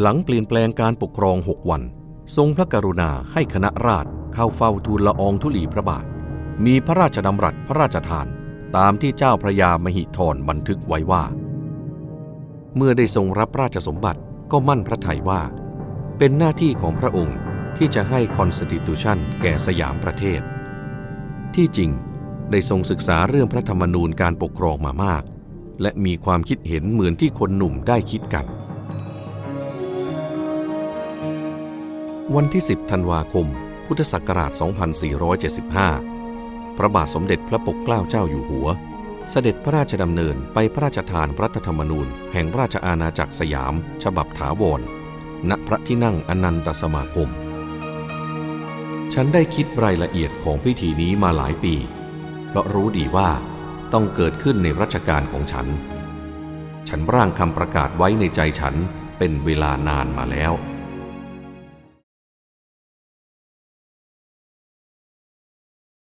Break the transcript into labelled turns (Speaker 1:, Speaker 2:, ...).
Speaker 1: หลังเปลี่ยนแปลงการปกครองหกวัน ทรงพระกรุณาให้คณะราษฎรเข้าเฝ้าทูลละอองธุลีพระบาท มีพระราชดำรัสพระราชทาน ตามที่เจ้าพระยามหิธรบันทึกไว้ว่า เมื่อได้ทรงรับราชสมบัติก็มั่นพระทัยว่า เป็นหน้าที่ของพระองค์ที่จะให้คอนสติทูชันแก่สยามประเทศ ที่จริงได้ทรงศึกษาเรื่องพระธรรมนูญการปกครองมามาก และมีความคิดเห็นเหมือนที่คนหนุ่มได้คิดกัน วันที่ 10 ธันวาคม พุทธศักราช 2475 พระบาทสมเด็จพระปกเกล้าเจ้าอยู่หัว เสด็จพระราชดำเนินไปพระราชทานรัฐธรรมนูญ แห่งราชอาณาจักรสยาม ฉบับถาวร ณ พระที่นั่งอนันตสมาคม ฉันได้คิดรายละเอียดของพิธีนี้มาหลายปี เพราะรู้ดีว่าต้องเกิดขึ้นในรัชกาลของฉัน ฉันร่างคำประกาศไว้ในใจฉันเป็นเวลานานมาแล้ว